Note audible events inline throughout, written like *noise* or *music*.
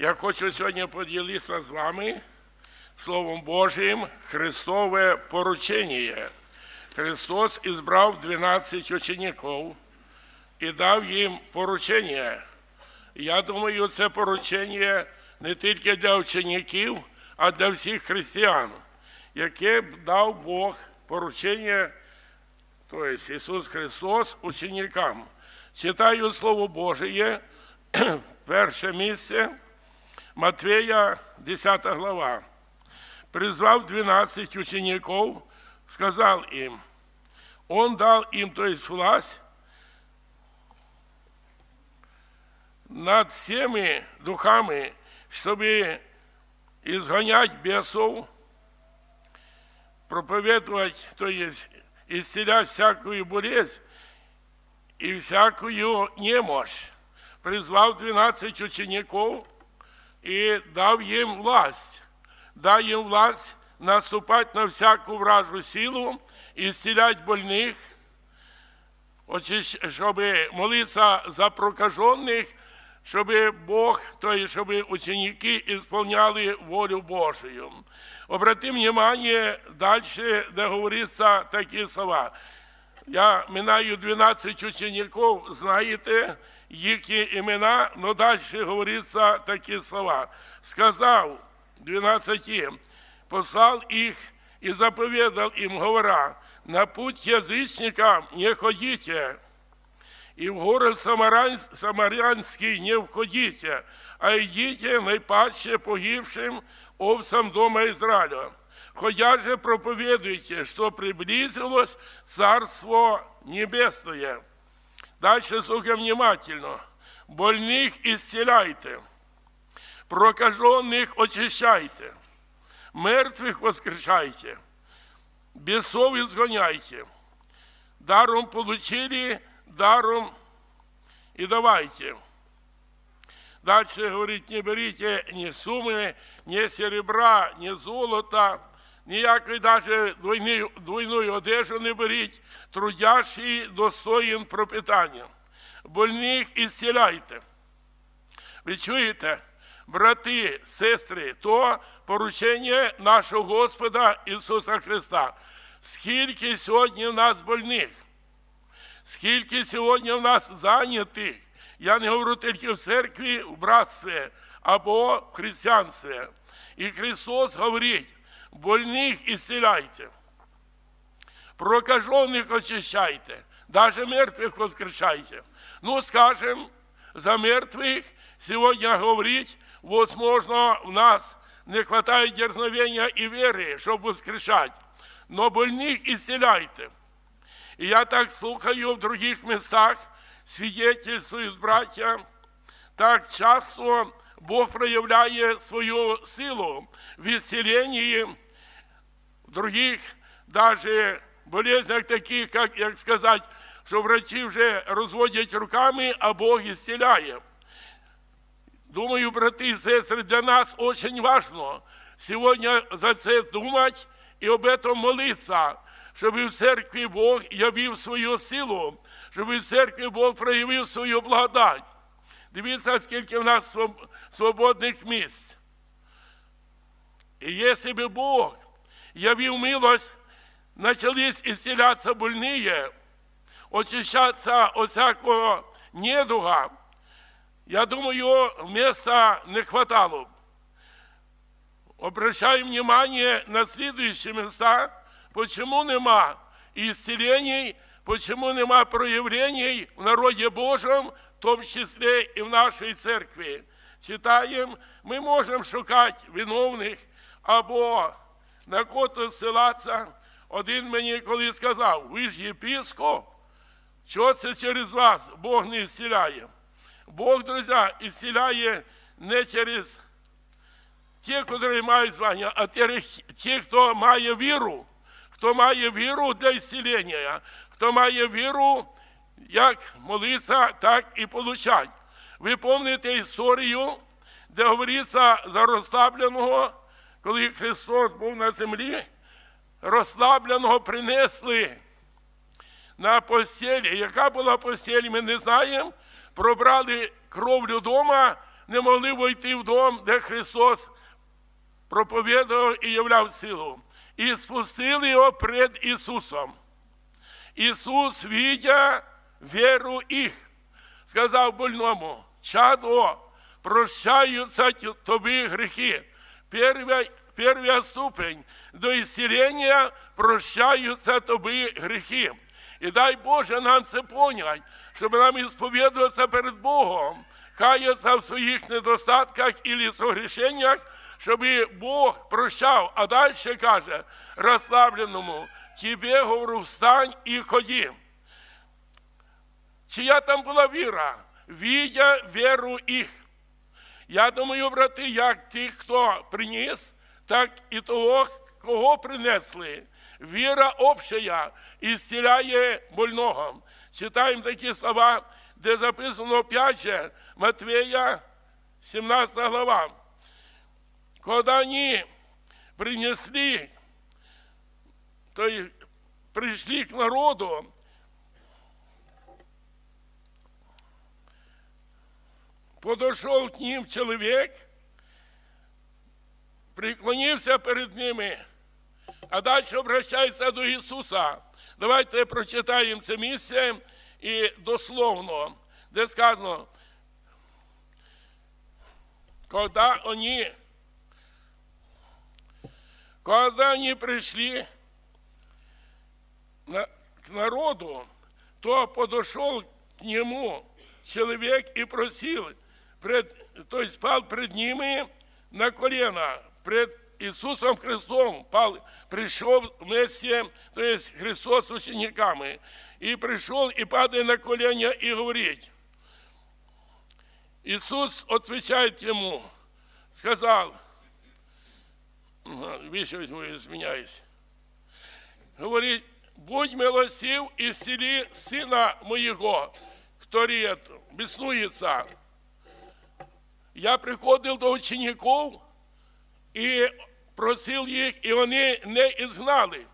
Я хочу сьогодні поділитися з вами Словом Божим Христове поручення. Христос ізбрав 12 учеників і дав їм поручення. Я думаю, це поручення не тільки для учеників, а для всіх християн, яке дав Бог поручення, тобто Ісус Христос ученикам. Читаю Слово Божє, *clears throat* перше місце, Матвея, 10 глава. Призвав 12 учеников, сказал им, Он дал им, то есть власть, над всеми духами, чтобы изгонять бесов, проповедовать, то есть исцелять всякую болезнь и всякую немощь. Призвав 12 учеников и дав им власть. Дав им власть наступать на всякую вражу силу, исцелять больных, очищ- щоб молитися за прокажених, щоб Бог, то есть, щоб ученики исполняли волю Божию. Обратим внимание дальше, де говорится такі слова. Я минаю 12 учеников, знаєте їхні імена, но дальше говорится такі слова. Сказав 12, послал их и заповедал им, говоря, на путь язычникам не ходите, и в город Самарян- Самарянский не входите, а идите наипаче погибшим овцам дома Израиля. Ходя же проповедуйте, что приблизилось Царство Небесное. Дальше слухаем внимательно. Больных исцеляйте, прокаженных очищайте, мертвых воскрешайте, бесов изгоняйте. Даром получили, даром и давайте. Дальше говорить, не берите ни суммы, ни серебра, ни золота, ніякої даже двойної, одежу не беріть, трудящий достоїн пропитання. Больних ісціляйте. Ви чуєте, брати, сестри, то поручення нашого Господа Ісуса Христа. Скільки сьогодні в нас больних, скільки сьогодні в нас зайнятих, я не говорю тільки в церкві, в братстві або в християнстві. І Христос говорить, больних исцеляйте, прокаженных очищайте, даже мертвых воскрешайте. Ну, скажем, за мертвых сегодня говорить, возможно, у нас не хватает дерзновения и веры, чтобы воскрешать. Но больных исцеляйте. И я так слухаю в других местах, свидетельствуют братья, так часто Бог проявляє свою силу в исцелении других даже болезнях таких, как, як сказать, що врачі вже розводять руками, а Бог исцеляє. Думаю, брати и сестры, для нас очень важно сегодня за це думать и об этом молиться, щоб в церкві Бог явив свою силу, щоб в церкві Бог проявив свою благодать. Дивіться, скільки в нас свободних місць. І якщо би Бог явив милость, начались исцеляться больные, очищаться от всякого недуга, я думаю, места не хватало. б. Обращаем внимание на следующие места, почему нема исцелений, почему нема проявлений в народе Божьем, в том числе и в нашей церкви. Читаем, ми можемо шукати виновних або на кого ссилатися. Один мені коли сказав, ви ж єпископ, що це через вас Бог не ісціляє? Бог, друзі, ісціляє не через ті, які мають звання, а ті, хто має віру, хто має віру для ісцілення, хто має віру, як молитися, так і получать. Ви пам'ятаєте історію, де говориться за розслабленого, коли Христос був на землі, розслабленого принесли на постелі. Яка була постель, ми не знаємо. Пробрали кровлю дома, не могли войти в дом, де Христос проповідував і являв силу. І спустили його перед Ісусом. Ісус, видя віру їх, сказав больному, чадо, прощаються тобі гріхи. Перша, перша ступень до ісцілення прощаються тобі гріхи. І дай Боже нам це понять, щоб нам ісповідуватися перед Богом, каятися в своїх недостатках і согрішеннях, щоб Бог прощав. А далі каже розслабленому, тебе, говорю, встань і ході. Чия там була віра? Відя віру їх. Я думаю, брати, як тих, хто приніс, так і того, кого принесли. Віра общая і зціляє больного. Читаємо такі слова, де записано опять же Матвея, 17 глава. Когда они принесли, то есть пришли к народу, подошел к ним человек, преклонився перед ними, а далі обращається до Ісуса. Давайте прочитаємо це місце і дословно, де сказано, когда они, когда они пришли к народу, то подошел к нему человек и просил, пред, то есть пал пред ними на колено, пред Иисусом Христом пал, пришел вместе, то есть Христос с учениками, и пришел и падая на колено и говорит, Иисус отвечает ему, сказал, ага, выше возьму, извиняюсь, говорит, будь милостив и исцели сына моего, который это, беснуется. Я приходив до учеників і просив їх, і вони не ізгнали.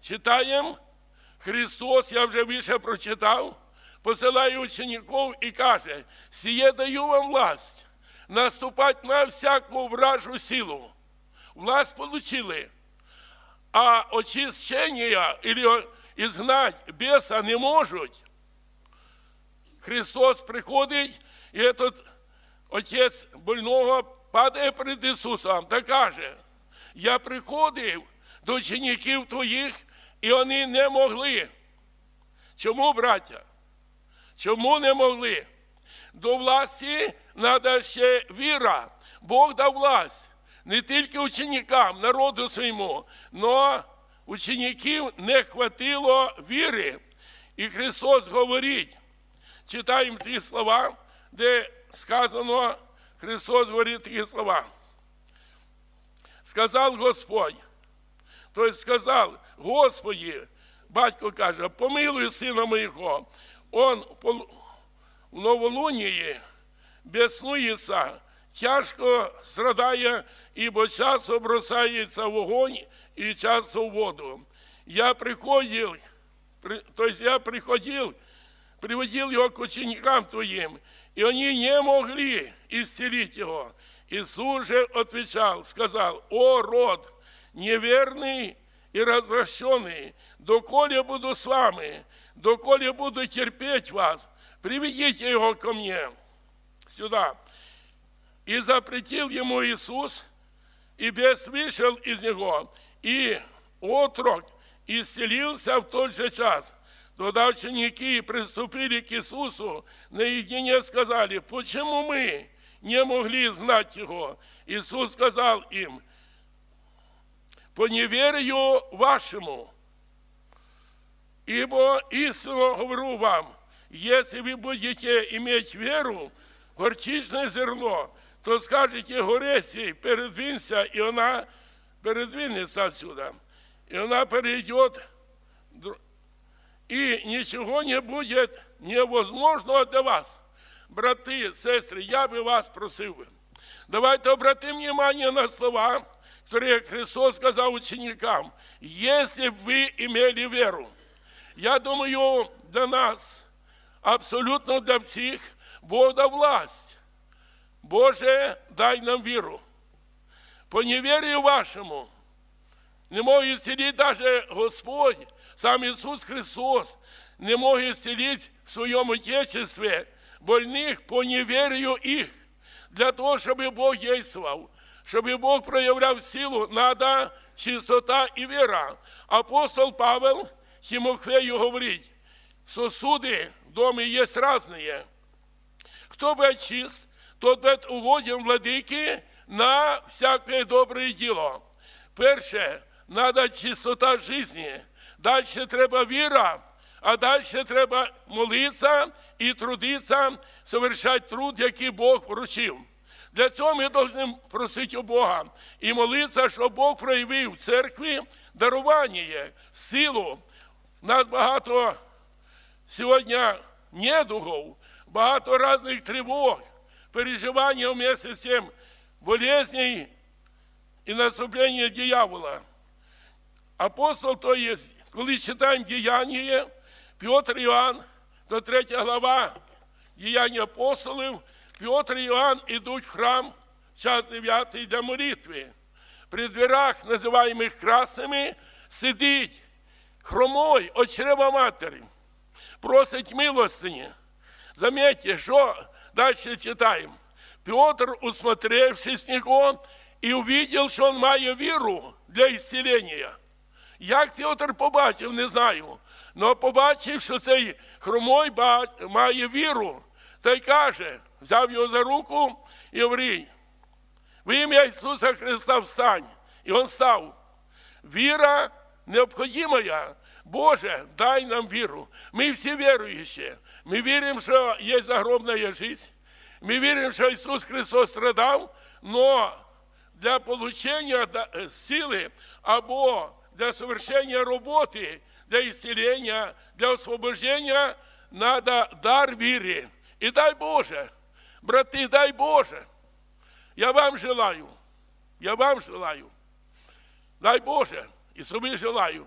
Читаємо, Христос, я вже вище прочитав, посилає учеників і каже, сіє даю вам власть, наступати на всяку вражу силу. Власть получили, а очищення или изгнать беса не можуть. Христос приходить, і этот отець больного падає перед Ісусом та каже, я приходив до учеників твоїх, і вони не могли. Чому, браття? Чому не могли? До власті треба ще віра. Бог дав власть не тільки ученикам, народу своєму, але учеників не хватило віри. І Христос говорить, читаємо ті слова, де сказано, Христос говорить такі слова. Сказав Господь, тобто сказав, Господи, батько каже, помилуй сина моєго, он в новолунії беснується, тяжко страдає, ібо часто бросається в вогонь і часто в воду. Я приходив, при- то есть я приходил, приводил его к ученикам твоим, и они не могли исцелить его. Иисус же отвечал, сказал, о род, неверный и развращенный, доколе буду с вами, доколе буду терпеть вас, приведите его ко мне сюда. И запретил ему Иисус, и бес вышел из него, и отрок исцелился в тот же час. Тогда ученики приступили к Иисусу, наедине сказали, почему мы не могли знать его? Иисус сказал им, по неверию вашему, ибо истинно говорю вам, если вы будете иметь веру, горчичное зерно, то скажете горе сей, передвинься, и она передвинется отсюда. И она перейдет, и ничего не будет невозможного для вас. Брати, сестри, я би вас просив би. Давайте обратим внимание на слова, которые Христос сказал ученикам. Если бы вы имели веру. Я думаю, для нас, абсолютно для всіх, Бог дав власть Боже, дай нам віру. По неверию вашему не мог исцелить даже Господь, сам Иисус Христос, не мог исцелить в своем Отечестве больных по неверию их. Для того, чтобы Бог действовал, чтобы Бог проявлял силу, надо чистота и вера. Апостол Павел Тимофею говорит, сосуды в доме есть разные. Кто будет чист, тот будет угоден владыке на всякое доброе діло. Перше, треба чистота житті. Далі треба віра, а далі треба молитися і трудитися, совершати труд, який Бог вручив. Для цього ми повинні просити у Бога і молитися, щоб Бог проявив в церкві дарування, силу. Нас багато сьогодні недугов, багато різних тривог, переживання вместе з цим болезней і наступлення дьявола. Апостол, то є, коли читаємо діяння, Петр Іоанн, то третя глава діяння апостолів, Петр і Іоанн ідуть в храм, час 9 для молитви. При дверях, називаємих красними, сидить хромой от чрева матері, просить милостині. Заметьте, що далі читаємо. Петр, усмотревшись в него, і увидел, що він має віру для ісцілення. Як Петр побачив, не знаю. Но побачив, що цей хромой має віру, та й каже, взяв його за руку і говорить, в ім'я Ісуса Христа встань. І він став. Віра необхідна. Боже, дай нам віру. Ми всі віруючі. Ми віримо, що є загробна життя. Ми віримо, що Ісус Христос страдав, но для е, сили або для совершення роботи, для исцеления, для освобождения надо дар віри. І дай Боже, брати, дай Боже. Я вам желаю, я вам желаю, дай Боже, і собі желаю,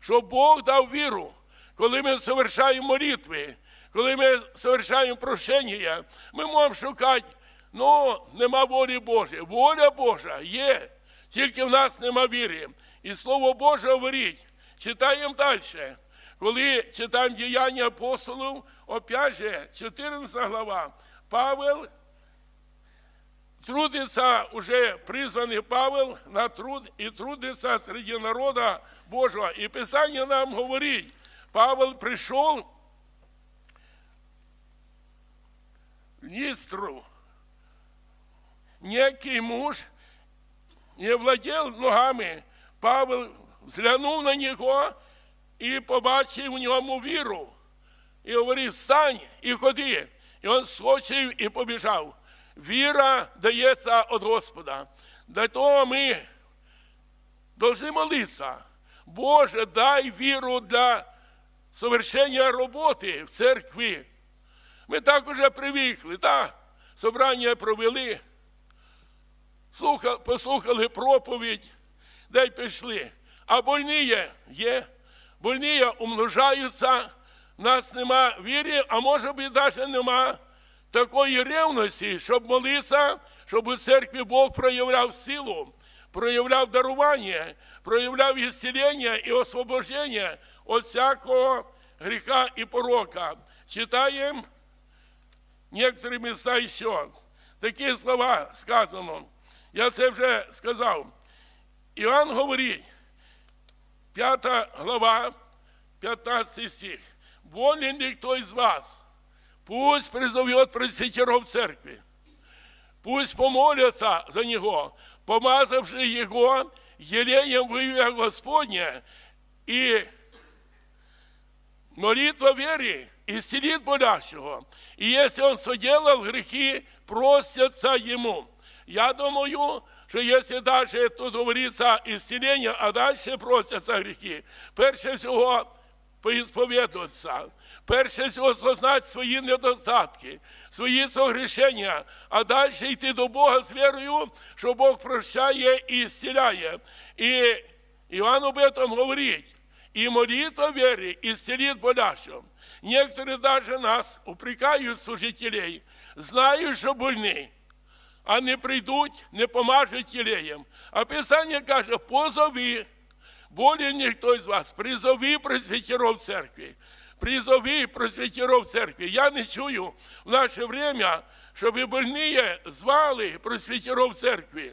щоб Бог дав віру, коли ми совершаємо молитви, коли ми совершаємо прощення, ми можемо шукати, ну, нема волі Божої. Воля Божа є, тільки в нас нема віри. І Слово Боже говорить, читаємо далі. Коли читаємо діяння апостолів, опять же, 14 глава, Павел трудится уже призванный Павел на труд и трудится среди народа Божьего. И Писание нам говорит, Павел пришел в Нистру. Некий муж не владел ногами. Павел взглянув на нього і побачив в ньому віру. І говорив, встань і ходи. І він скочив і побіжав. Віра дається від Господа. Для того ми повинні молитися. Боже, дай віру для совершення роботи в церкві. Ми так уже привикли, так? Собрання провели, слуха- послухали проповідь, де й пішли. А больні є, є. Больні умножаються, нас нема віри, а може би навіть нема такої ревності, щоб молитися, щоб у церкві Бог проявляв силу, проявляв дарування, проявляв ісцілення і освобождення від всякого гріха і порока. Читаємо некоторі міста ще. Такі слова сказано. Я це вже сказав. Іоанн говорить, 5 глава, 15 стих. Болен ли кто вас? Пусть призовет пресвитеров церкви. Пусть помолятся за него, помазавши его елеем в имя Господне, и молитва веры исцелит болящего. И если он соделал грехи, простятся ему. Я думаю, что если даже тут говорится исцеление, а дальше просяться грехи, перше всього поісповідуватися, перше всього сознати свої недостатки, свої согрішення, а далі йти до Бога з вірою, що Бог прощає і зціляє. І Іван об этом говорить. И молитва веры исцелит болящим. Некоторые даже нас упрекают служителей, знают, что больны. а не прийдуть, не помажуть єлеєм. А Писання каже, позови, более ніхто з вас, призови пресвітеров церкви. Призови просвітеров церкви. Я не чую в наше время, щоб больні звали просвітеров церкви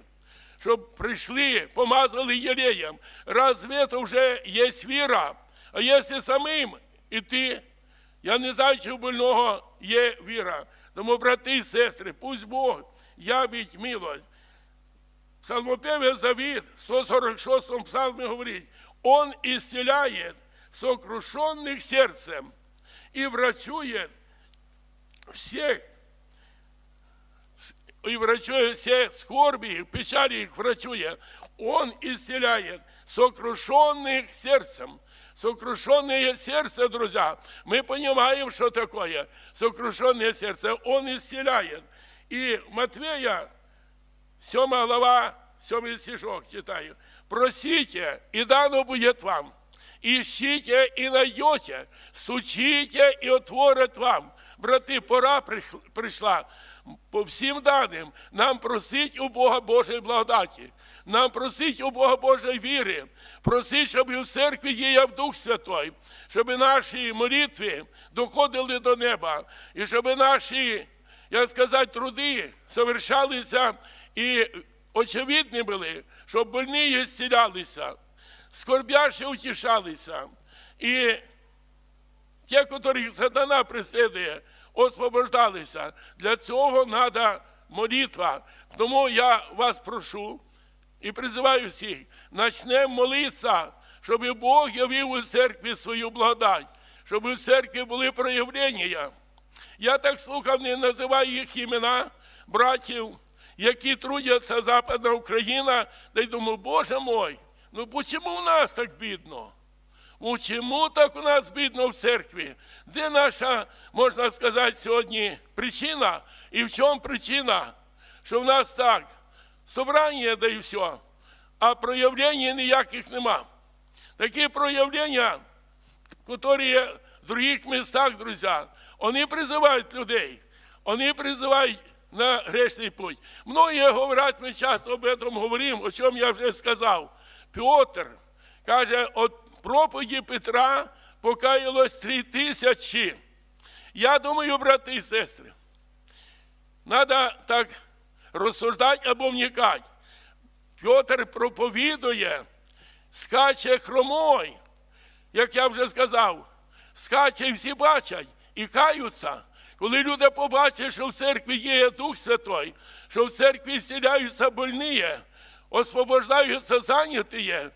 щоб прийшли, помазали єлеєм. Разве це вже є віра? А якщо самим іти, я не знаю, чи у больного є віра. Тому, брати і сестри, пусть Бог явить милость. Псалмопевец Давид в 146 псалме говорит, Он исцеляет сокрушенных сердцем и врачует всех и врачует все скорби, печали их врачует. Он исцеляет сокрушенных сердцем. Сокрушенное сердце, друзья, мы понимаем, что такое сокрушенное сердце. Он исцеляет. И Матвея, 7 глава, 7 стишок читаю. Просите, и дано будет вам. Ищите и найдете, стучите и отворят вам. Брати, пора прийшла. По всім даним нам просить у Бога Божої благодаті, нам просить у Бога Божої віри, просить, щоб і в церкві діяв Дух Святой, щоб наші молитви доходили до неба, і щоб наші, як сказати, труди совершалися і очевидні були, щоб больні зцілялися, скорбяші утішалися. І ті, яких сатана преслідує, освобождалися. Для цього треба молитва. Тому я вас прошу і призиваю всіх, почнемо молитися, щоб Бог явив у церкві свою благодать, щоб у церкві були проявлення. Я так слухав, не називаю їх імена, братів, які трудяться Западна Україна, та й думаю, Боже мой, ну чому в нас так бідно? Чому так у нас бідно в церкві? Де наша, можна сказати, сьогодні причина? І в чому причина? Що в нас так, собрання да і все, а проявлень ніяких нема. Такі проявлення, які других містах, друзі, вони призивають людей, вони призивають на грешний путь. Многие говорять, ми часто об этом говоримо, о чому я вже сказав. Петр каже, от проповіді Петра покаялось три тисячі. Я думаю, брати і сестри, треба так розсуждати або вникати. Петр проповідує, скаче хромой, як я вже сказав, скаче всі бачать і каються. Коли люди побачать, що в церкві є Дух Святой, що в церкві зціляються больні, освобождаються зайняті,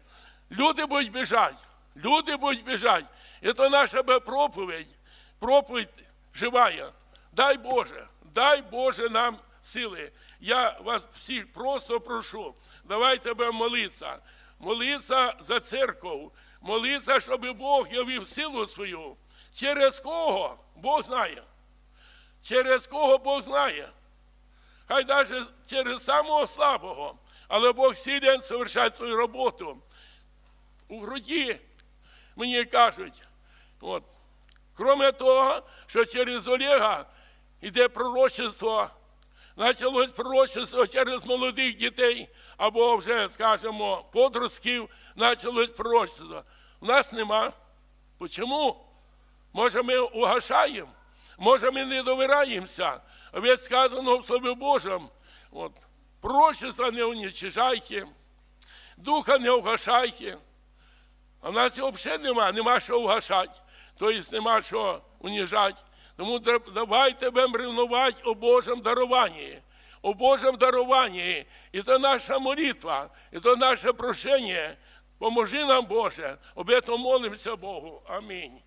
люди будуть біжати, люди будуть біжати. І то наша проповідь, проповідь живая. Дай Боже, дай Боже нам сили. Я вас всіх просто прошу, давайте будемо молитися. Молитися за церкву, молитися, щоб Бог явив силу свою. Через кого Бог знає. Через кого Бог знає. Хай навіть через самого слабого, але Бог силен совершать свою роботу. У груді мені кажуть, от, кроме того, що через Олега йде пророчество, почалось пророчество через молодих дітей, або вже, скажімо, подростків, почалось пророчество. У нас нема. Чому? Може, ми угашаємо, може, ми не довираємося. Ведь сказано в Слові Божому, от, пророчество не уничижайте, духа не угашайте. А в нас взагалі нема, нема що угашати, тобто нема що уніжати. Тому давайте будемо ревнувати о Божому даруванні, о Божому даруванні. І це наша молитва, і це наше прошення. Поможи нам, Боже, об этом молимося Богу. Амінь.